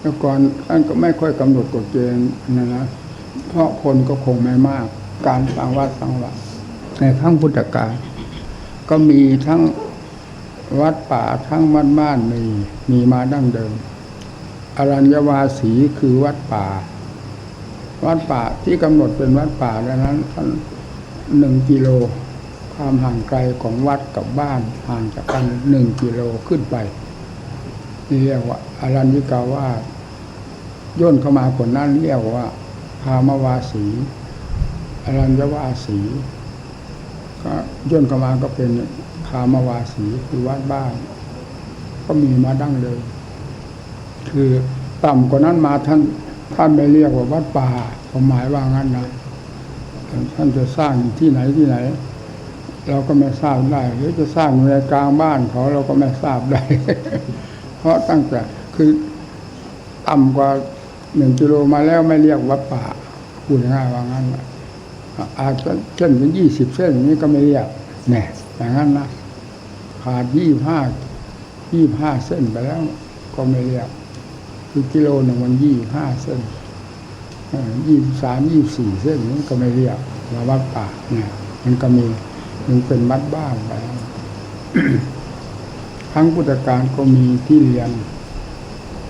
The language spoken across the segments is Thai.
แล้วก่อนท่านก็ไม่ค่อยกำหนดกฎเกณฑ์นะนะเพราะคนก็คงไม่มาก การสร้างวัดสร้างวัดในครั้งพุทธกาลก็มีทั้งวัดป่าทั้งวัดบ้านมีมีมาดั้งเดิม อรัญญวาสีคือวัดป่า วัดป่าที่กำหนดเป็นวัดป่าดังนั้นหนึ่งกิโลความห่างไกลของวัดกับบ้านห่างจากกันหนึ่งกิโลขึ้นไปนี่เรียกว่าอรัญญิกาวาส ย่นเข้ามาคนนั้นเรียกว่าพามวาสีอรัญญวาสีก็ย่นเข้ามาก็เป็นคามวาสีคือวัดบ้านก็มีมาดั้งเลย คือต่ำกว่านั้นมาท่านท่านไม่เรียกว่าวัดป่าผมหมายว่างั้นนะท่านจะสร้างที่ไหนที่ไหน เราก็ไม่ทราบได้หรือจะสร้างในกลางบ้านเขาเราก็ไม่ทราบได้ เพราะตั้งแต่คือต่ำกว่า หนึ่งกิโลมาแล้วไม่เรียกวัดป่าพูดง่ายว่างั้นอาจจะเส้นเป็นยี่สิบเส้นนี้ก็ไม่เรียกแน่อย่างนั้นนะขาดยี่ห้ายี่ห้าเส้นไปแล้ว ก็ไม่เรียก คือกิโลหนึ่งมันยี่ห้าเส้นยี่สามยี่สี่เส้นนี้ก็ไม่เรียกว่าวัดป่าเนี่ยมันก็มีมันเป็นวัดบ้านไปครั้งพุทธกาลก็มีที่เรียน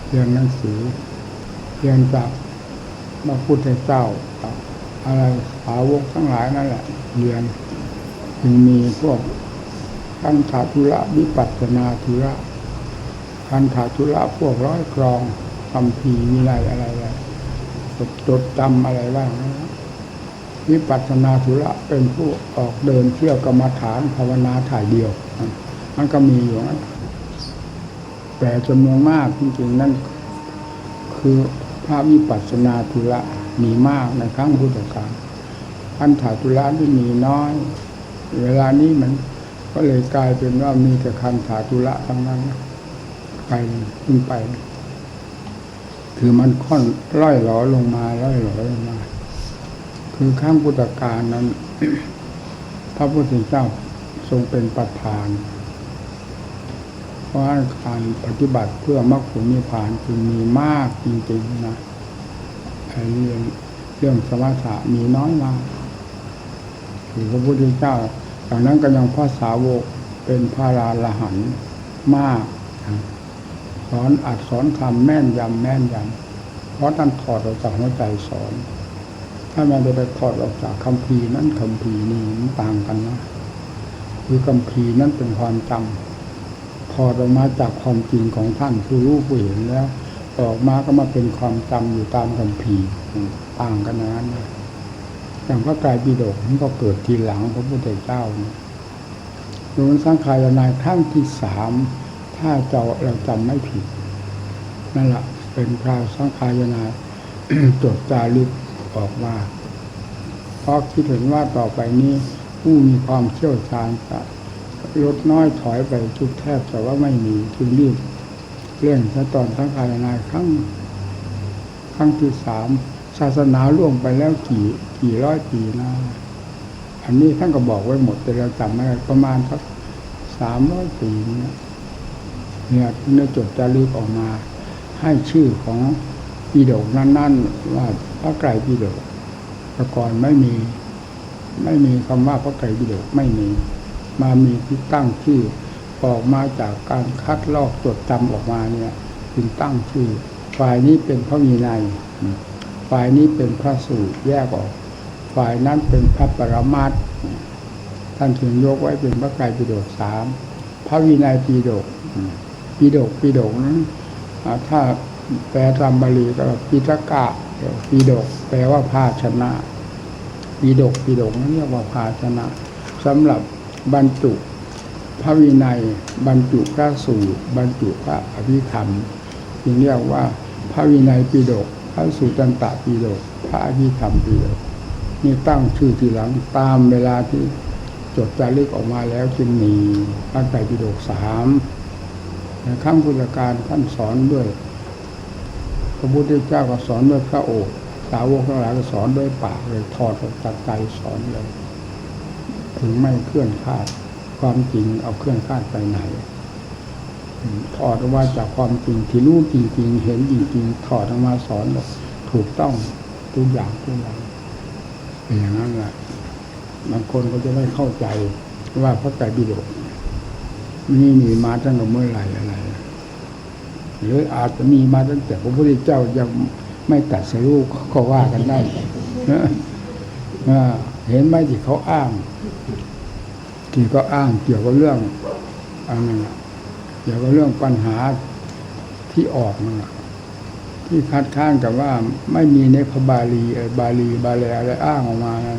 เรียนหนังสือ เรียนจากพระพุทธเจ้าอะไรสาวกทั้งหลายนั่นแหละเรียนจึงมีพวกคันธาธุระวิปัสสนาธุระคันธาธุระพวกร้อยกรองคำพีมีอะไรอะไรอะไรจดจดจำอะไรบ้างนะวิปัสสนาธุระเป็นผู้ออกเดินเที่ยวกรรมฐานภาวนาถ่ายเดียว มันก็มีอยู่นั้นแต่จำนวนมากจริงๆนั่นคือ ระวิปัสสนาธุระมีมากในครั้งพุทธกาลอันถาธุระที่มีน้อย เวลานี้มันก็เลยกลายเป็นว่ามีแต่คันถาธุระทั้งนั้น ไปขึ้นไป คือมันค่อนร่อยหลอลงมาร่อยหลอลงมา คือข้างพุทธกาลนั้น พระพุทธเจ้าทรงเป็นประธาน เพราะการปฏิบัติเพื่อมรรคผลนิพพานจึงมีมากจริงๆนะเรื่องเรื่องสมถะมีน้อยมากคือพระพุทธเจ้าจากนั้นก็ยังพระสาวกเป็นพระราลหันมากสอนอัดสอนคำแม่นยำแม่นยำเพราะท่านถอดออกจากหัวใจสอน ถ้าไม่ได้ไปถอดออกจากคำพีนั้นคำพีนี่มันต่างกันนะคือคำพีนั้นเป็นความจำ ถอดออกมาจากความจริงของท่านผู้รู้ผู้เห็นแล้ว ออกมาก็มาเป็นความจำอยู่ตามคำพีต่างกันนั้นอย่างพระไตรปิฎกมันก็เกิดทีหลังพระพุทธเจ้านะโดนสังขารนายครั้งที่สามถ้าเจ้าเราจำไม่ผิดนั่นแหละเป็นคราวสังขารนายจดจารึกออกมาเพราะคิดเห็นว่าต่อไปนี้ผู้มีความเชี่ยวชาญจะ ลดน้อยถอยไปทุกแทบแต่ว่าไม่มีจึงรีบเร่งซะตอนสังขารนครั้งครั้งที่สามศาสนาล่วงไปแล้วกี่กี่ร้อยปีนะ อันนี้ท่านก็บอกไว้หมดแต่เราจำไม่ได้ประมาณสักสามร้อยปีเนี่ยเนี่ยเนื้อจดจารึกออกมา ให้ชื่อของปีดกนั้นๆว่าพระไกรปีดกแต่ก่อนไม่มี ไม่มีคำว่าพระไกรปีดกไม่มี มามีที่ตั้งชื่อออกมาจากการคัดลอกจดจำออกมาเนี่ยจึงตั้งชื่อ ฝ่ายนี้เป็นพระมีนัยฝ่ายนี้เป็นพระสูตรแยกออก ฝ่ายนั้นเป็นพระปรมัตท่านถึงยกไว้เป็นพระไกรปิฎกสามพระวินัยปิฎกปิฎกปิฎกนั้นถ้าแปลตามบาลีก็ปิฎกะปิฎกแปลว่าภาชนะปิฎกปิฎกนั้นเรียกว่าภาชนะสำหรับ บรรจุพระวินัย บรรจุพระสูตรบรรจุพระอภิธรรมจึงเรียกว่าพระวินัยปิฎกพระสูตรันตปิฎกพระอภิธรรมปิฎกนี่ตั้งชื่อทีหลังตามเวลาที่จดจารึกออกมาแล้วจึงมีพระไตรปิฎกสามในครั้งพุทธกาลท่านสอนด้วยพระพุทธเจ้าก็สอนด้วยพระโอษฐ์สาวกทั้งหลายก็สอนด้วยปากเลยถอดออกจากใจสอนเลย ถึงไม่เคลื่อนคาด ความจริงเอาเครื่องคาดไปไหนถอดออกมาจากความจริงที่รู้จริง ๆ เห็นจริงๆถอดออกมาสอนบอกถูกต้องทุกอย่างทุกอย่างเป็นอย่างนั้นแหละบางคนก็จะไม่เข้าใจว่าพระไตรปิฎกนี่มีมาตั้งแต่เมื่อไหร่อะไร หรืออาจจะมีมาตั้งแต่พระพุทธเจ้ายังไม่ตัดสรู้ก็ว่ากันได้เห็นไหมที่เขาอ้าง ที่ก็อ้างเกี่ยวกับเรื่องอันนั้นน่ะเกี่ยวกับเรื่องปัญหาที่ออกนั่นที่คัดค้านกับว่าไม่มีในพระบาลีบาลีบาลีอะไรอ้างออกมานะ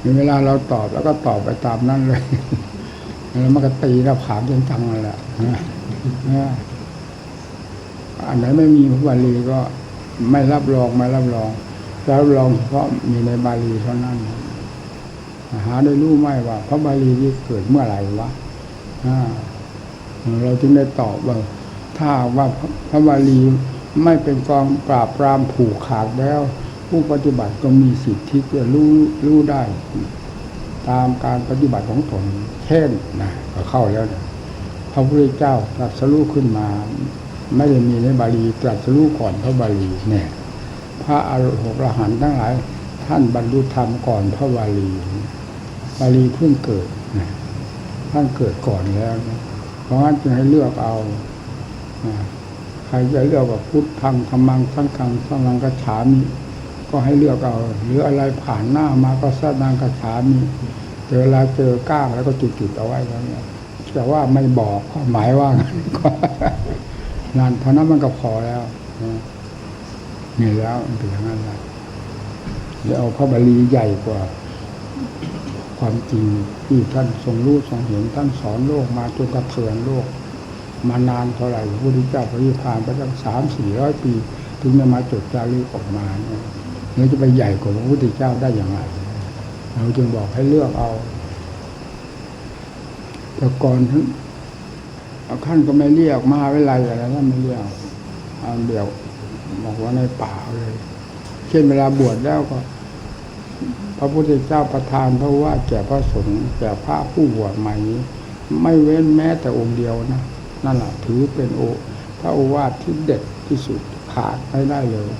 ในเวลาเราตอบแล้วก็ตอบไปตามนั้นเลยแล้วมันก็ตีเราผามจนจังนั่นแหละนะนะอันไหนไม่มีพระบาลีก็ไม่รับรองไม่รับรองรับรองเฉพาะมีในบาลีเท่านั้น หาได้รู้ไหมว่า พระบาลีที่เกิดเมื่อไหร่วะเราจึงได้ตอบว่า ถ้าว่าพระบาลีไม่เป็นกองปราบปรามผูกขาดแล้ว ผู้ปฏิบัติก็มีสิทธิ์ที่จะรู้รู้ได้ ตามการปฏิบัติของตนเช่นนะก็เข้าแล้วนะพระพุทธเจ้าตรัสรู้ขึ้นมา ไม่ได้มีในบาลีตรัสรู้ก่อนพระบาลีเนี่ย พระอรหันต์ทั้งหลาย ท่านบรรลุธรรมก่อนพระบาลีาลีเพิ่งเกิดท่านเกิดก่อนแล้ว เพราะงั้นจึงให้เลือกเอาใครจะเลือกว่าพุทธังธรรมังสังฆังสังฆังกัจฉามิก็ให้เลือกเอา หรืออะไรผ่านหน้ามาก็สนังกัจฉามิเจอเวลาเจอก้างแล้วก็จุดๆเอาไว้แล้วเนี่ยแต่ว่าไม่บอกความหมายว่างั้นก็นั่นเท่านั้นมันก็พอแล้วนะนี่แล้วเป็นอย่างนั้นและเดี๋ยวเอาพระบาลีใหญ่กว่า ความจริงที่ท่านทรงรู้ทรงเห็นท่านสอนโลกมาจนกระเทือนโลก มานานเท่าไหร่พระพุทธเจ้าพระนิพานไปตั้งสามสี่ร้อยปี ถึงจะมาจดจารึกออกมาเนี่ยเราจะไปใหญ่กว่าพระพุทธเจ้าได้อย่างไรเราจึงบอกให้เลือกเอาแต่ก่อนท่านท่านก็ไม่เรียกมหาวิทยาลัยอะไรนั่นไม่เรียกเอาเดี๋ยวบอกว่าในป่าเลย เช่นเวลาบวชแล้วก็ พระพุทธเจ้าประทานพระว่าแก่พระสงฆ์แก่พระผู้บวชใหม่นี้ ไม่เว้นแม้แต่องค์เดียวนะนั่นแหละถือเป็นโอพระโอวาทที่เด็ดที่สุดขาดไม่ได้เลย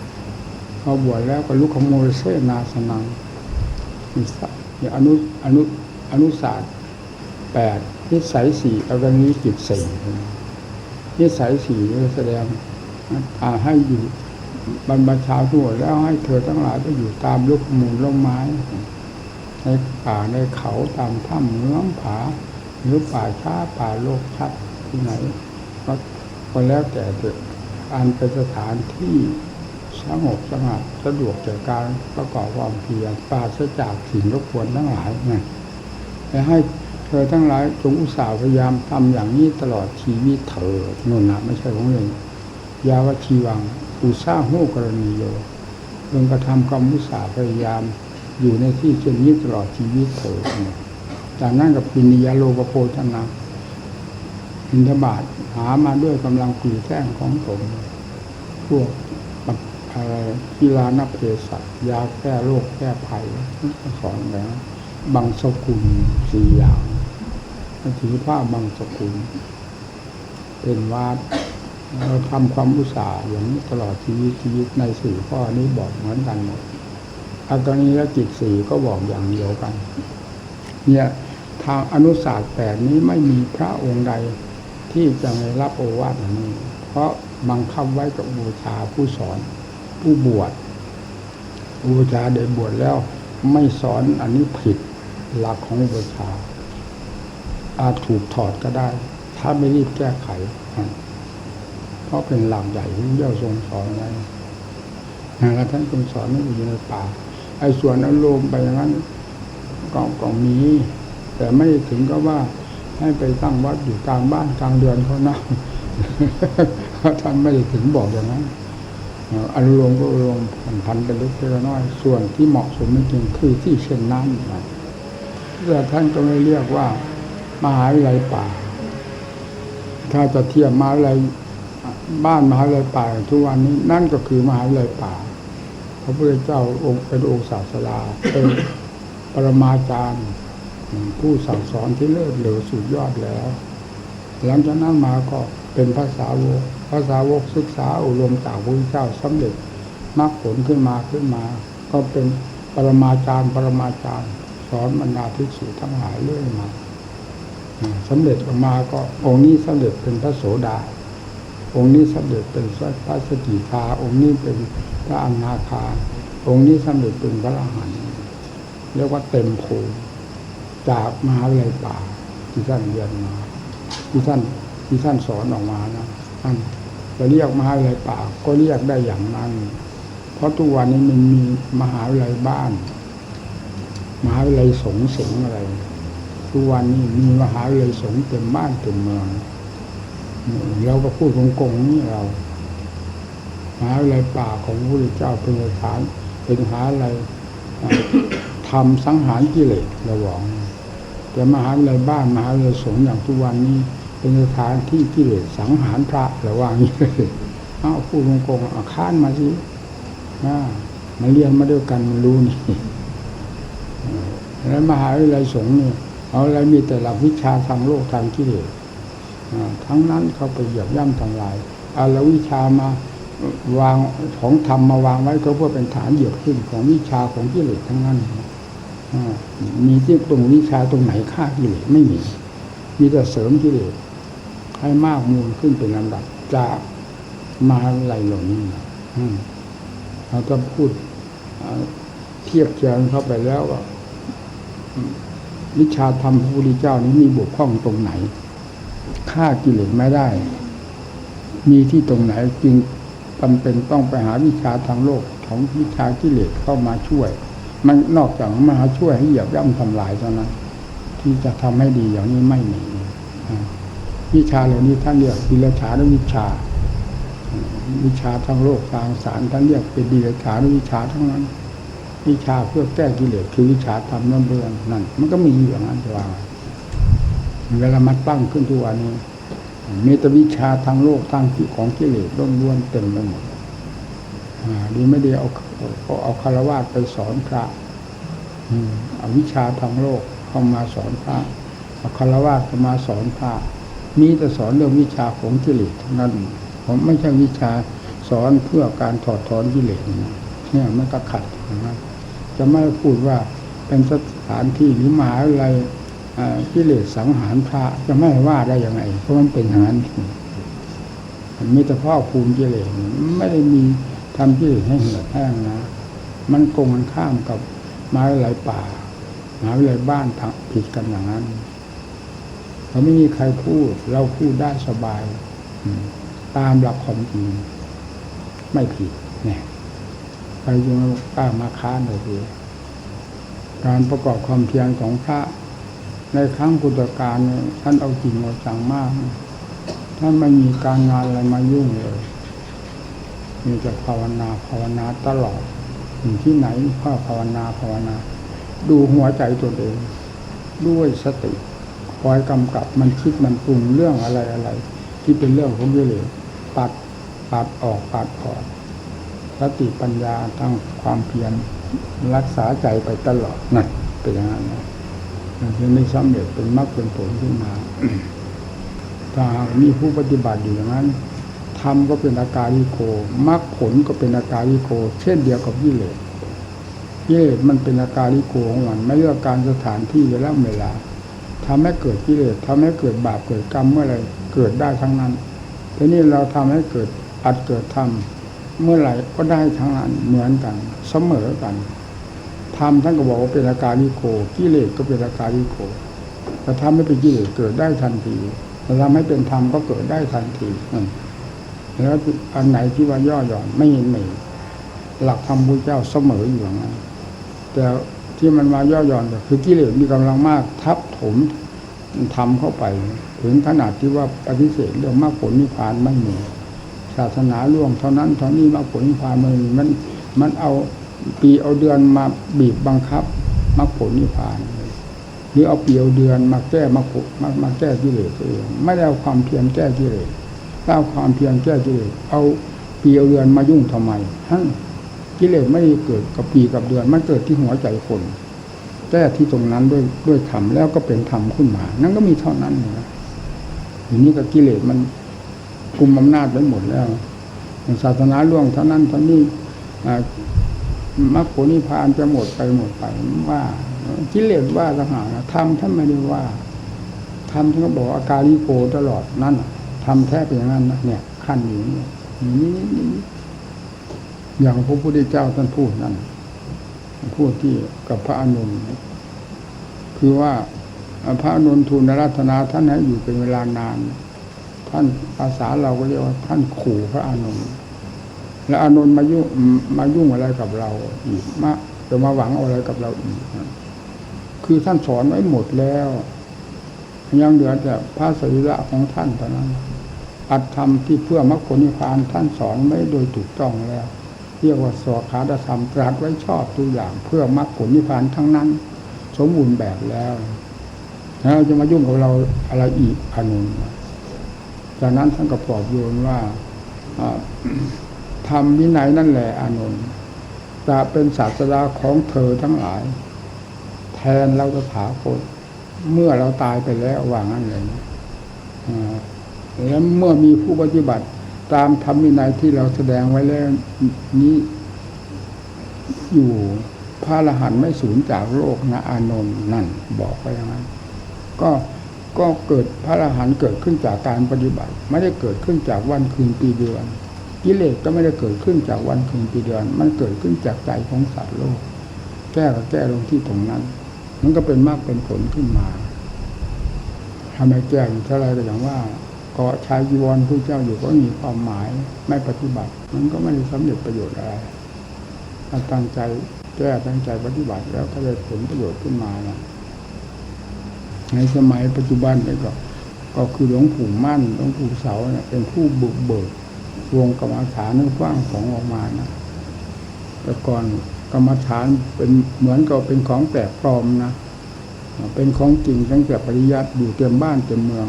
พอบวชแล้วก็ลุกขโมยเสนาสนังมีสักอนุอนุอนุศาสตร์แปดนิสัยสี่อารมีจิตสี่นิสัยสี่นี่แสดงอาให้อยู่ บรรพชาทั่วแล้วให้เธอทั้งหลายไปอยู่ตามลูกมูลล่มไม้ ในป่าในเขาตามถ้ำเมืองผาหรือป่าช้าป่าโลกชัดที่ไหนก็ก็แล้วแต่เถอะการเป็นสถานที่สงบสงัดสะดวกแก่การประกอบความเพียรปราศจากสิ่งรบกวนทั้งหลายไงและให้เธอทั้งหลายจงอุตส่าห์พยายามทำอย่างนี้ตลอดชีวิตเธอนุ่นนะไม่ใช่ของเล่นยาวชีวัง อุตสาหโหกรณีโยจงกระทำความอุสาพยายามอยู่ในที่เช่นนี้ตลอดชีวิตเธอจากนั้นกับปินิยาโลกโพชนาอินทบาทหามาด้วยกำลังปีแท่งของตนพวกอะไรกีฬานับเพศัตยาแก้โรคแก้ภัยสอนแล้วบางสกุลสี่อย่างถือผ้าบางสกุล เป็นวาด เราทำความอุตสาห์อย่างนี้ตลอดชีวิตชีวิตในสี่ข้อนี้บอกเหมือนกันหมดอาการนี้และจิตสี่ก็บอกอย่างเดียวกัน เนี่ยทางอนุศาสตร์แปดนี้ไม่มีพระองค์ใดที่จะไม่รับโอวาทนี้ เพราะบังคับไว้กับบูชาผู้สอน ผู้บวชบูชาได้บวชแล้ว ไม่สอนอันนี้ผิดหลักของบูชาอาจถูกถอดก็ได้ ถ้าไม่รีบแก้ไข เพราะเป็นหลักใหญ่ที่เจ้าทรงสอนไว้แล้วท่านทรงสอนให้อยู่ในป่า ไอ้ส่วนอารมณ์ไปอย่างนั้นก็ก็มีแต่ไม่ถึงก็ว่าให้ไปตั้งวัดอยู่กลางบ้านกลางเดือนเขานะท่านไม่ได้ถึงบอกอย่างนั้นอารมณ์ก็อารมณ์พันๆเป็นเล็กเป็นน้อย ส่วนที่เหมาะสมจริงคือที่เช่นนั้นนะแต่ท่านก็ไม่เรียกว่ามหาวิทยาลัยป่า ถ้าจะเทียบมหาวิทยาลัย บ้านมหาวิทยาลัยป่าทุกวันนี้นั่นก็คือมหาวิทยาลัยป่า พระพุทธเจ้าองค์เป็นองค์ศาสดาเป็นปรมาจารย์ผู้สั่งสอนที่เลิศเหลือสุดยอดแล้ว หลังจากนั้นมาก็เป็นภาษาวกภาษาวกศึกษาอบรมจากพระพุทธเจ้าสำเร็จมรรคผลขึ้นมาขึ้นมา ก็เป็นปรมาจารย์ ปรมาจารย์ สอนบรรดาภิกษุทั้งหลายเรื่อยมาอ่าสำเร็จออกมาก็องค์นี้สำเร็จเป็นพระโสดา องค์นี้สำเร็จเป็นพระสกิทาองค์นี้เป็นพระอนาคา องค์นี้สำเร็จเป็นพระอรหันต์เรียกว่าเต็มภูมิจากมหาวิทยาลัยป่าที่ท่านเรียนมาที่ท่านที่ท่านสอนออกมานะท่านจะเรียกมหาวิทยาลัยป่าก็เรียกได้อย่างนั้น เพราะทุกวันนี้มันมีมหาวิทยาลัยบ้าน มหาวิทยาลัยสงสงอะไร ทุกวันนี้มีมหาวิทยาลัยสงเต็มบ้านเต็มเมือง เราก็พูดโกงๆนี่เราหาวิทยาลัยป่าของพระพุทธเจ้าเป็นสถานเป็นหาวิทยาลัยอ่าทำสังหารกิเลสระหว่างแต่มหาวิทยาลัยบ้านมหาวิทยาลัยสงฆ์อย่างทุกวันนี้ เป็นสถานที่กิเลสสังหารพระระหว่างนี้เลยเอาพูดโกงๆเอาค้านมาสิมาเรียนมาด้วยกันมันรู้นี่แล้วมหาวิทยาลัยสงฆ์เนี่ยเอาอะไรมีแต่หลักวิชาทางโลกทางกิเลส ทั้งนั้นเขาไปเหยียบย่ำทำลายเอาลวิชามาวางของธรรมมาวางไว้ก็เพื่อเป็นฐานเหยียบขึ้นของวิชาของกิเลสทั้งนั้นมีที่ตรงวิชาตรงไหนฆ่ากิเลสไม่มี มีแต่เสริมกิเลสให้มากมูลขึ้นเป็นลำดับจากมาวิทยาลัยเหล่นี้เราจะพูดเทียบเทียงเข้าไปแล้วว่าวิชาธรรมพระพุทธเจ้านี้มีบกพร่องตรงไหน ฆ่ากิเลสไม่ได้ มีที่ตรงไหนจึงจำเป็นต้องไปหาวิชาทางโลกของวิชากิเลสเข้ามาช่วย มันนอกจากมาช่วยให้เหยียบย่ำทำลายเท่านั้น ที่จะทำให้ดีอย่างนี้ไม่มีวิชาเหล่านี้ท่านเรียกดิลฉานวิชา วิชาทางโลกทางสารท่านเรียกเป็นดิลฉานวิชาทั้งนั้น วิชาเพื่อแก้กิเลสคือวิชาธรรมเบืองนั่นมันก็มีอยู่อย่างนั้นจะว่าไง เวลามันตั้งขึ้นทุกวันนี้มีแต่วิชาทางโลกทางที่ของกิเลสล้วนเต็มไปหมดดีไม่ดีเอาเอาเอาคารวะไปสอนพระอืมเอาวิชาทางโลกเข้ามาสอนพระเอาคารวะเข้ามาสอนพระมีแต่สอนเรื่องวิชาของกิเลสทั้งนั้นผมไม่ใช่วิชาสอนเพื่อการถอดถอนกิเลสนะเนี่ยมันก็ขัดนั้นจะไม่พูดว่าเป็นสถานที่หรือมหาวิทยาลัย กิเลสสังหารพระจะไม่ว่าได้ยังไงเพราะมันเป็นอย่างนั้นมันมีแต่พ่อคูณกิเลสไม่ได้มีทำกิเลสให้เหือดแห้งนะมันโกงมันข้ามกับมหาวิทยาลัยป่ามหาวิทยาลัยบ้านทผิดกันอย่างนั้นเราไม่มีใครพูด เราพูดได้สบายตามหลักความจริงไม่ผิดเนี่ยใครจะมากล้ามาค้านเลยทีการประกอบความเพียรของพระ ในครั้งพุทธกาลเนี่ยท่านเอาจริงเอาจังมาก ท่านไม่มีการงานอะไรมายุ่งเลย มีแต่ภาวนาภาวนาตลอดอยู่ที่ไหนก็ภาวนาภาวนา ดูหัวใจตัวเอง ด้วยสติคอยกำกับมันคิดมันปรุงเรื่องอะไรอะไรที่เป็นเรื่องของกิเลสปัดปัดออกปัดออกสติปัญญาทั้งความเพียรรักษาใจไปตลอดนั่นเป็นอย่างนั้น จึงได้สำเร็จเป็นมรรคเป็นผลขึ้นมาถ้ามีผู้ปฏิบัติอยู่อย่างนั้นธรรมก็เป็นอาการลิโกมรรคผลก็เป็นอาการลิโก เช่นเดียวกับกิเลสกิเลสมันเป็นอาการลิโกของมันไม่เลือกการสถานที่เวลาเวลาทำให้เกิดกิเลสทำให้เกิดบาปเกิดกรรมเมื่อไรเกิดได้ทั้งนั้นทีนี้เราทำให้เกิดอัดเกิดทำเมื่อไหร่ก็ได้ทั้งนั้นเหมือนกันเสมอกัน ธรรมท่านก็บอกว่าเป็นอาการลิโกกิเลสก็เป็นอาการลิโกแต่ทำให้เป็นกิเลสเกิดได้ทันทีแต่ทำให้เป็นธรรมก็เกิดได้ทันทีแล้วอันไหนที่ว่าย่อหย่อนไม่เห็นไม่หลักธรรมพุทธเจ้าเสมออยู่อย่างนั้นแต่ที่มันมาย่อหย่อนคือกิเลสมีกำลังมากทับถมทำเข้าไป ถึงขนาดที่ว่าปฏิเสธเรื่องมรรคผลนิพพานไม่มีศาสนาล่วงเท่านั้นเท่านี้มาผลนิพพานมันมันมันเอา ปีเอาเดือนมาบีบบังคับมรรคผลนิพพานหรือเอาปีเอาเดือนมาแก้มามามาแก้กิเลสตัวเองไม่ได้เอาความเพียรแก้กิเลสถ้าเอาความเพียรแก้กิเลสเอาปีเอาเดือนมายุ่งทำไมท่านกิเลสไม่ได้เกิดกับปีกับเดือนมันเกิดที่หัวใจคนแก้ที่ตรงนั้นด้วยด้วยธรรมแล้วก็เป็นธรรมขึ้นมา นั่นก็มีเท่านั้นนะอย่างนี้ก็กิเลสมันกุมอำนาจไปหมดแล้วศาสนาล่วงเท่านั้นเท่านี้อ่า มรรคผลนิพพานจะหมดไปหมดไปว่ากิเลสว่าต่างหากทำท่านไม่ได้ว่าทำท่านก็บอกอาการิโกตลอดนั่นทำแท้เป็นอย่างนั้นนะเนี่ย ขั้นอยู่นี่นี่นี่อย่างพระพุทธเจ้าท่านพูดนั่นพูดที่กับพระอนุนคือว่าพระอนุนทูลรัตนาท่านให้อยู่เป็นเวลานาน ท่านภาษาเราก็เรียกว่าท่านขู่พระอานนท แล้วอานนท์มายุ่งมายุ่งอะไรกับเราอีกมาจะมาหวังอะไรกับเราอีกคือท่านสอนไว้หมดแล้วยังเหลือแต่พระสรีระของท่านเท่านั้นอัตธรรมที่เพื่อมรรคผลนิพพานท่านสอนไม่โดยถูกต้องแล้ว เรียกว่าสวขาธรรมตรัสไว้ชอบทุกอย่างเพื่อมรรคผลนิพพานทั้งนั้น สมบูรณ์แบบแล้วแล้วจะมายุ่งกับเราอะไรอีกอานนจากนั้นท่านก็ปลอบโยนว่า ทำวินัยนั่นแหละอานนท์จะเป็นศาสดาของเธอทั้งหลาย แทนเราจะถาคตเมื่อเราตายไปแล้วว่างั้นเลยนะแล้วเมื่อมีผู้ปฏิบัติตามธรรมวินัยที่เราแสดงไว้แล้วนี้ อยู่พระอรหันต์ไม่สูญจากโลกนะอานนท์นั่น บอกไปอย่างนั้น ก็ก็เกิดพระอรหันต์เกิดขึ้นจากการปฏิบัติ ไม่ได้เกิดขึ้นจากวันคืนปีเดือน กิเลสก็ไม่ได้เกิดขึ้นจากวันคืนปีเดือน มันเกิดขึ้นจากใจของสัตว์โลก แก้ก็แก้ลงที่ตรงนั้น มันก็เป็นมากเป็นผลขึ้นมาทำไมแก้อยู่เท่าไรก็อย่างว่าก็ชายจีวรผู้เจ้าอยู่ก็มีความหมายไม่ปฏิบัติ มันก็ไม่ได้สำเร็จประโยชน์อะไรถ้าตั้งใจแก้ตั้งใจปฏิบัติแล้วก็ได้ผลประโยชน์ขึ้นมานะในสมัยปัจจุบันนี่ก็ ก็คือหลวงปู่มั่นหลวงปู่เสาเนี่ยเป็นผู้บุกเบิก วงกรรมฐานนึกกว้างของออกมานะแต่ก่อนกรรมฐานเป็นเหมือนกับเป็นของแปลกปลอมนะเป็นของจริงตั้งแต่ปริยัติอยู่เต็มบ้านเต็มเมือง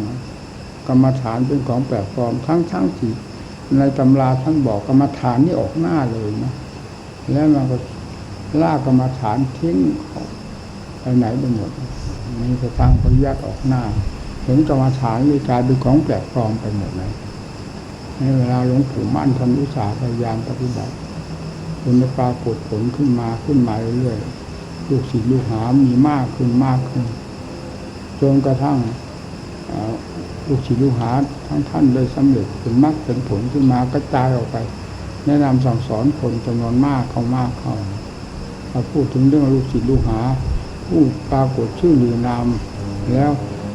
กรรมฐานเป็นของแปลกปลอมทั้งทั้งที่ในตำราท่านบอกกรรมฐานนี่ออกหน้าเลยนะแล้วมันก็ล่ากรรมฐานทิ้งไปไหนไปหมดมีแต่ทางปริยัติออกหน้าถึงกรรมฐานมีกลายเป็นของแปลกปลอมไปหมดเลย ในเวลาหลวงปู่มั่นทำวิสาพยายามปฏิบัติจนปรากฏผลขึ้นมาขึ้นมาเรื่อยๆลูกศิษย์ลูกหามีมากขึ้นมากขึ้นจนกระทั่งลูกศิษย์ลูกหาทั้งท่านได้สำเร็จเป็นมรรคเป็นผลขึ้นมากระจายออกไป แนะนำสั่งสอนคนจำนวนมากเข้ามากเข้ามาพูดถึงเรื่องลูกศิษย์ลูกหา ผู้ปรากฏชื่อหรือนามแล้ว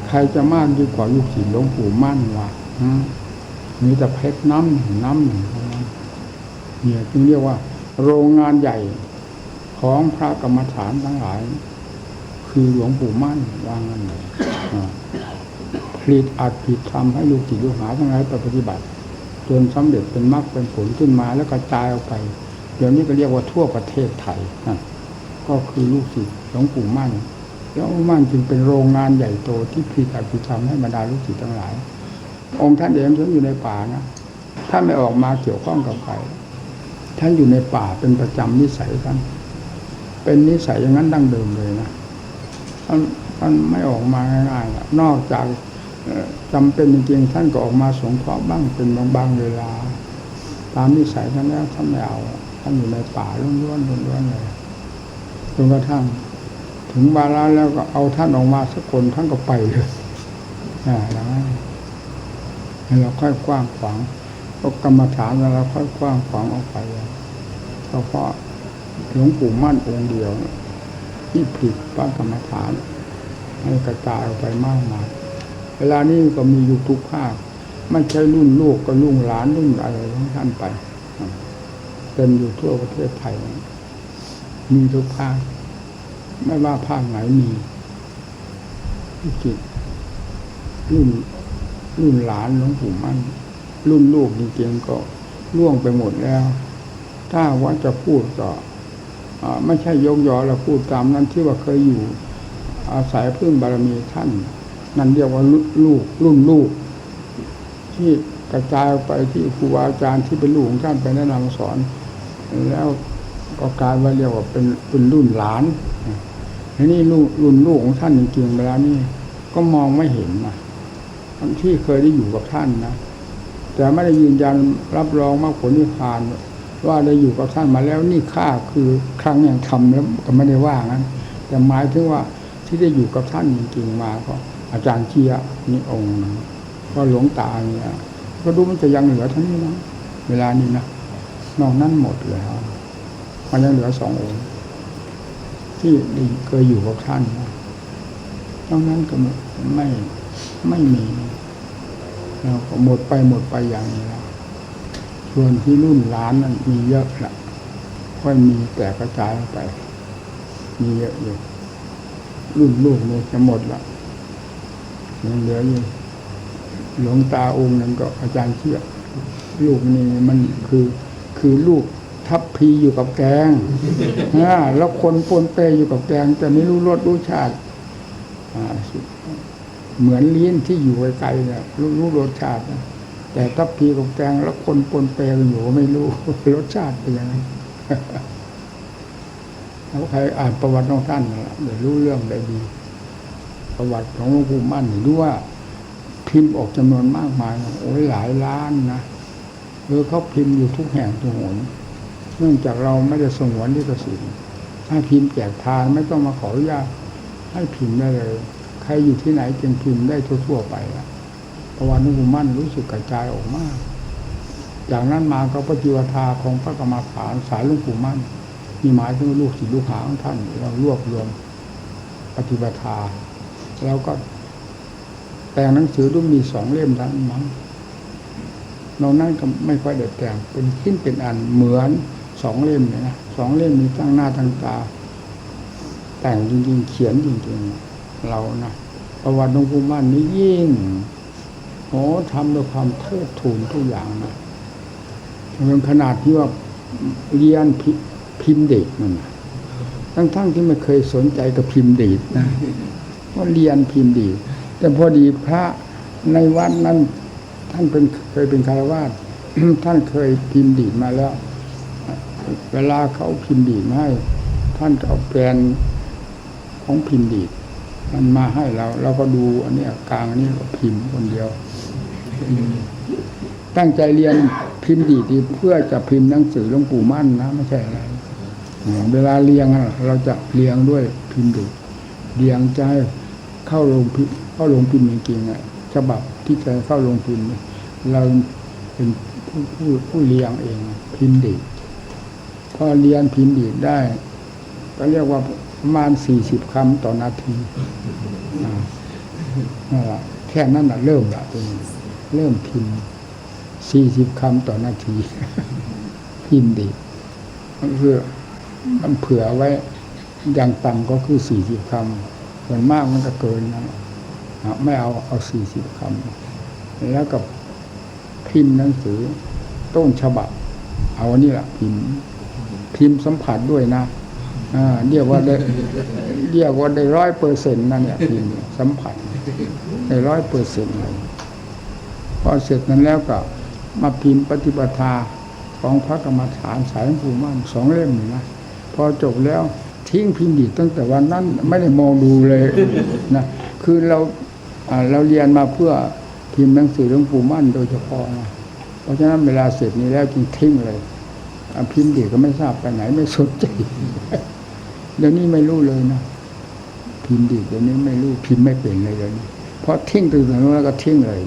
ใครจะมากยิ่งกว่าลูกศิษย์หลวงปู่มั่นวะ มีแต่เพชรน้ำหนึ่งน้ำหนึ่งเนี่ยจึงเรียกว่า โรงงานใหญ่ของพระกรรมฐานทั้งหลาย คือหลวงปู่มั่นวางกันเลยผลิตอัดผิดทำให้ลูกศิษย์ลูกหาทั้งหลายไปปฏิบัติ จนสำเร็จเป็นมรรคเป็นผลขึ้นมาแล้วกระจายออกไป เดี๋ยวนี้ก็เรียกว่าทั่วประเทศไทยนะก็คือลูกศิษย์หลวงปู่มั่นแล้วมั่นจึงเป็นโรงงานใหญ่โตที่ผลิตอัดผิดทำให้บรรดาลูกศิษย์ทั้งหลาย องค์ท่านเองท่านอยู่ในป่านะท่านไม่ออกมาเกี่ยวข้องกับใครท่านอยู่ในป่าเป็นประจำนิสัยท่านเป็นนิสัยอย่างนั้นดั้งเดิมเลยนะท่านท่านไม่ออกมาง่ายๆนอกจากจำเป็นจริงๆท่านก็ออกมาสงเคราะห์บ้างเป็นบางๆเวลา ตามนิสัยท่านแล้วท่านไม่เอาท่านอยู่ในป่าล้วนๆล้วนๆเลยจนกระทั่ง ถึงวาระแล้วก็เอาท่านออกมาสักคนท่านก็ไปเลยอ่าอย่างนั้น ให้เราค่อยกว้างขวางก็กรรมฐานเราค่อยกว้างขวางออกไปเฉพาะหลวงปู่มั่นองค์เดียว ที่ผลิตพระกรรมฐานให้กระจายออกไปมากมายเวลานี้ก็มีอยู่ทุกภาคไม่ใช่รุ่นลูกก็รุ่นหลานรุ่นอะไรของท่านไปเป็นอยู่ทั่วประเทศไทย มีทุกภาค ไม่ว่าภาคไหนมีจิตรุ่น รุ่นหลานหลวงปู่มั่นรุ่นลูกจริงๆก็ล่วงไปหมดแล้ว ถ้าว่าจะพูดก็ไม่ใช่ยกยอเราพูดตามนั้นที่ว่าเคยอยู่ อาศัยพึ่งบารมีท่าน นั่นเรียกว่าลูกรุ่นลูก ที่กระจายไปที่ครูบาอาจารย์ที่เป็นลูกของท่านไปแนะนำสอน แล้วก็กลายว่าเรียกว่าเป็นเป็นรุ่นหลานทีนี้รุ่นรุ่นลูกของท่านจริงๆเวลานี้ก็มองไม่เห็นนะ ที่เคยได้อยู่กับท่านนะแต่ไม่ได้ยืนยันรับรองมรรคผลนิพพาน ว่าได้อยู่กับท่านมาแล้วนี่ค่าคือครั้งอย่างทำแล้วก็ไม่ได้ว่างั้นแต่หมายถึงว่าที่ได้อยู่กับท่านจริงๆมาก็อาจารย์เชียนี่องค์ก็หลวงตาเนี่ยก็ดูมันจะยังเหลือเท่านี้นะเวลานี้นะนอกนั้นหมดแล้วมันยังเหลือสององค์ที่เคยอยู่กับท่านนะนอกนั้นก็ไม่ไม่ม่ ก็หมดไปหมดไปอย่างนี้แล้วส่วนที่รุ่นหล้านนั้นมีเยอะละค่อยมีแต่กระจายไป มีเยอะอยู่รุ่นลูกเนี่ยจะหมดละยังเหลืออยู่หลวงตาองค์นั้นก็อาจารย์เชื่อลูกนี่มันคือคือลูกทับพีอยู่กับแกงอ่าแล้วคนปนเปอยู่กับแกง แต่ไม่รู้รสรู้ชาติอ่า เหมือนลิ้นที่อยู่ไกลๆเนี่ยรู้รสชาตินะแต่ทับพีกับแกงแล้วคนปนเปกันอยู่ไม่รู้รสชาติเป็นยังไงแล้วใครอ่านประวัติของท่านนะเดี๋ยวรู้เรื่องได้ดี ประวัติของหลวงปู่มั่นนี่รู้ว่าพิมพ์ออกจำนวนมากมายโอ้ยหลายล้านนะเออเขาพิมพ์อยู่ทุกแห่งทุกหนเนื่องจากเราไม่ได้สงวนลิขสิทธิ์ถ้าพิมพ์แจกทานไม่ต้องมาขออนุญาตให้พิมพ์ได้เลย ใครอยู่ที่ไหนจึงพิมพ์ได้ทั่ว ๆ ไปละประวัติลวงปู่มั่นรู้สึกกระจายออกมาก จากนั้นมาก็ปฏิวทาของพระกรรมฐานสายหลวงปู่มั่น มีหมายถึงลูกศิษย์ลูกหาของท่านเรารวบรวมปฏิบัติาแล้วก็ แต่งหนังสือต้องมีสองเล่มทั้งนั้นมั้งนอกนั้นก็ไม่ค่อยเด็ดแต่งเป็นขึ้นเป็นอันเหมือนสองเล่มเลยนะสองเล่มมีตั้งหน้าตั้งตา แต่งจริงๆ เขียนจริงๆ เรานะประวัติหลวงปู่มั่นนี่ยิ่งโอ้ทำด้วยความเทิดทูนทุกอย่างนะจนขนาดที่ว่าเรียนพิพิมพ์เด็กมันนะทั้งๆที่ไม่เคยสนใจกับพิมพ์ดีดนะว่าเรียนพิมพ์ดีดแต่พอดีพระในวัดนั้น ท่านเป็นเคยเป็นคารวาสท่านเคยพิมพ์ดีดมาแล้ว เวลาเขาพิมพ์ดีดมาให้ท่านก็เอาแปลนของพิมพ์ดีด มันมาให้เราเราก็ดูอันนี้กลางอันนี้พิมพ์คนเดียว ตั้งใจเรียนพิมพ์ดีดีเพื่อจะพิมพ์หนังสือหลวงปู่มั่นนะไม่ใช่อะไรเวลาเรียงเราจะเรียงด้วยพิมพ์ดีดเรียงให้เข้าลงพิมพ์เข้าลงพิมพ์จริงๆอะฉบับที่จะเข้าลงพิมพ์เราเป็นผู้ผู้ผู้เรียงเองพิมพ์ดีดพอเรียนพิมพ์ดีดได้ ก็เรียกว่า ประมาณสี่สิบคำต่อนาทีนั่นแหละแค่นั้นนะเริ่มละเป็นเริ่มพิมพ์สี่สิบคำต่อนาที พิมพ์ดีมันคือมันเผื่อไว้อย่างต่ำก็คือสี่สิบคำส่วนมากมันก็เกินนะไม่เอาเอาสี่สิบคำแล้วกับพิมพ์หนังสือต้นฉบับ เอาอันนี้แหละพิมพ์พิมพ์สัมผัสด้วยนะ เรียกว่าได้เรียกว่าได้ร้อยเปอร์เซ็นต์นั่นเนี่ยพิมพ์เนี่ยสัมผัสได้ร้อยเปอร์เซ็นต์เลยพอเสร็จนั้นแล้วก็มาพิมพ์ปฏิปทาของพระกรรมฐานสายหลวงปู่มั่นสองเล่มนี่นะพอจบแล้วทิ้งพิมพ์ดีตั้งแต่วันนั้นไม่ได้มองดูเลยนะคือเราเราเรียนมาเพื่อพิมพ์หนังสือหลวงปู่มั่นโดยเฉพาะนะเพราะฉะนั้นเวลาเสร็จนี้แล้วจึงทิ้งเลยพิมพ์ดีก็ไม่ทราบไปไหนไม่สนใจ เดี๋ยวนี้ไม่รู้เลยนะพิมพ์ดีเดี๋ยวนี้ไม่รู้พิมพ์ไม่เป็นเลยเดี๋ยวนี้เพราะทิ้งตึงๆแล้วก็ทิ้งเลย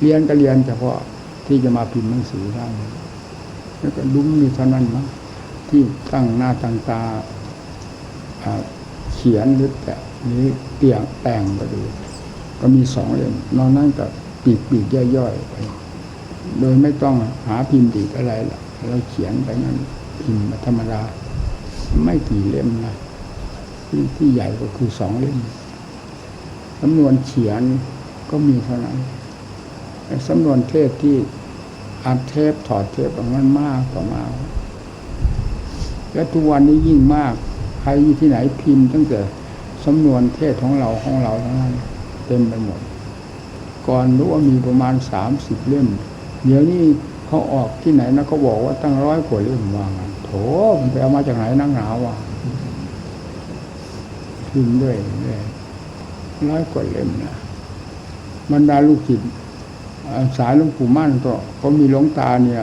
เรียนก็เรียนเฉพาะที่จะมาพิมพ์หนังสือได้แล้วก็ดุ้มมีเท่านั้นมั้งที่ตั้งหน้าตั้งตาเขียนหรือแต่นี้เตียงแต่งก็ดูก็มีสองเล่มนอกนั้นก็ปีกปีกย่อยๆไป โดยไม่ต้องหาพิมพ์ดีอะไรหรอกเราเขียนไปนั้นพิมพ์ธรรมดา ไม่กี่เล่มนะที่ที่ใหญ่ก็คือสองเล่มสำนวนเขียนก็มีเท่านั้นสำนวนเทศที่อัดเทปถอดเทปของมันมากกว่ามากและทุกวันนี้ยิ่งมาก ใครอยู่ที่ไหนพิมพ์ ตั้งแต่สำนวนเทศของเราของเราทั้งนั้นเต็มไปหมด ก่อนรู้ว่ามีประมาณสามสิบเล่ม เดี๋ยวนี้เขาออกที่ไหนนะเขาบอกว่าตั้งร้อยกว่าเล่มวางัน โถมันไปเอามาจากไหนนักหนาวะพิมพ์ด้วยเลยร้อยกว่าเล่มนะบรรดาลูกศิษย์สายหลวงปู่มั่นก็ก็มีหลวงตาเนี่ย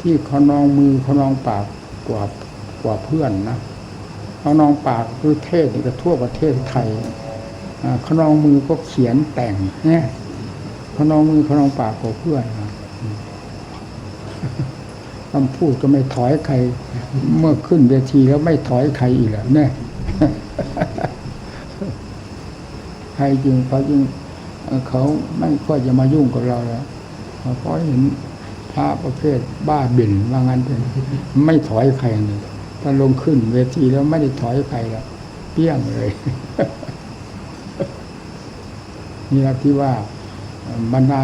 ที่เขานองมือเขานองปากกว่ากว่าเพื่อนนะเขานองปากคือเทศนี่ก็ทั่วประเทศไทยเขานองมือก็เขียนแต่งเนี่ยเขานองมือเขานองปากกว่าเพื่อนนะ คำพูดก็ไม่ถอยใคร เมื่อขึ้นเวทีแล้วไม่ถอยใครอีกแล้วเนี่ยใครจริงเขาจริงเขาไม่ค่อยจะมายุ่งกับเราแล้วเพราะเห็นพระประเภทบ้าบิ่นว่างั้นเป็นไม่ถอยใครเลยถ้าลงขึ้นเวทีแล้วไม่ได้ถอยใครแล้วเปี้ยงเลยนี่ครับที่ว่าบรรดา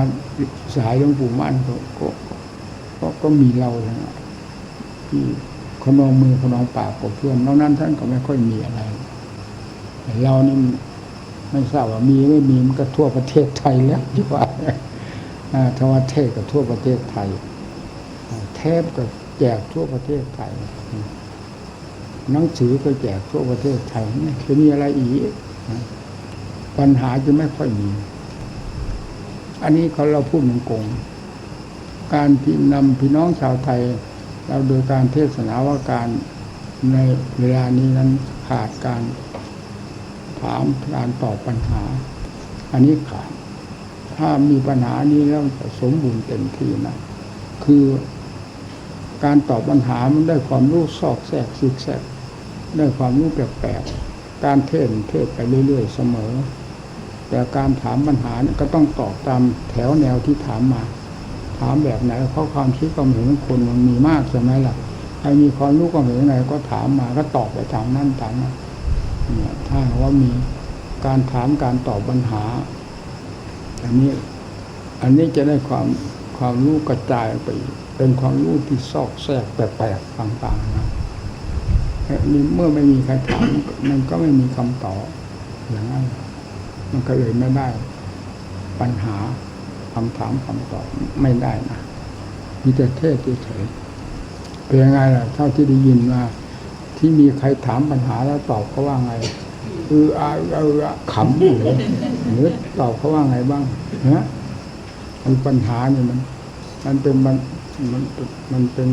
สายหลวงปู่มั่นก็ ก็มีเรานะที่ขนองมือขนองปากกับเพื่อนนอกนั้นท่านก็ไม่ค่อยมีอะไรแต่เรานี่ไม่ทราบว่ามีไม่มีมันก็ทั่วประเทศไทยแล้วที่ว่าอาธรรมเทศก็ทั่วประเทศไทย เทปก็แจกทั่วประเทศไทยหนังสือก็แจกทั่วประเทศไทยนี่จะมีอะไรอีกปัญหาจะไม่ค่อยมี อันนี้เขาเราพูดมันโกง การที่นำพี่น้องชาวไทย เราโดยการเทศนาว่าการในเวลานี้นั้นขาดการถามการตอบปัญหา อันนี้ขาดถ้ามีปัญหานี้แล้วจะสมบูรณ์เต็มที่นะคือการตอบปัญหามันได้ความรู้ซอกแซกซิกแซกได้ความรู้แปลกๆการเทศน์เทศไปเรื่อยๆเสมอ แต่การถามปัญหานี่ก็ต้องตอบตามแถวแนวที่ถามมา ถามแบบไหนเพราะความคิดความเห็นของคนมันมีมากใช่ไหมล่ะใครมีความรู้ความเห็นยังไงก็ถามมาก็ตอบไปตามนั่นตามนั้นเนี่ยถ้าว่ามีการถามการตอบปัญหา อันนี้อันนี้จะได้ความความรู้กระจายไป เป็นความรู้ที่ซอกแซกแปลกๆต่างๆนะอันนี้เมื่อไม่มีใครถามมันก็ไม่มีคำตอบอย่างนั้นมันก็เลยไม่ได้ปัญหา คำถามคำตอบไม่ได้นะมีแต่เทศเฉยๆเป็นยังไงล่ะเท่าที่ได้ยินมาที่มีใครถามปัญหาแล้วตอบเขาว่าไงคืออาเออขำอยู่เลยหรือตอบเขาว่าไงบ้างฮะมันปัญหาเนี่ยมัน มันเป็นมันมันมันเป็น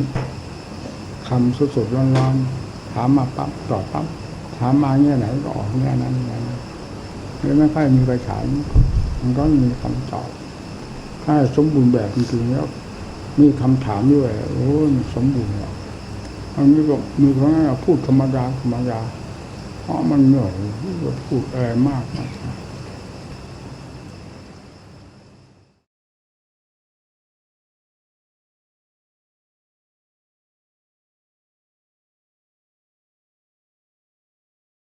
คำสดๆร้อนๆถามมาปั๊บตอบปั๊บถามมาเงี้ยไหนก็ออกเงี้ยนั้นเงี้ยแล้วไม่ค่อยมีใครถามมันก็มีคำตอบ ถ้าสมบูรณ์แบบจริงๆแล้วมีคำถามด้วย โอ้ยสมบูรณ์แล้วอันนี้ก็มีเพราะงั้นพูดธรรมดาธรรมดาเพราะมันเหนื่อยพูดอะไรมากมาย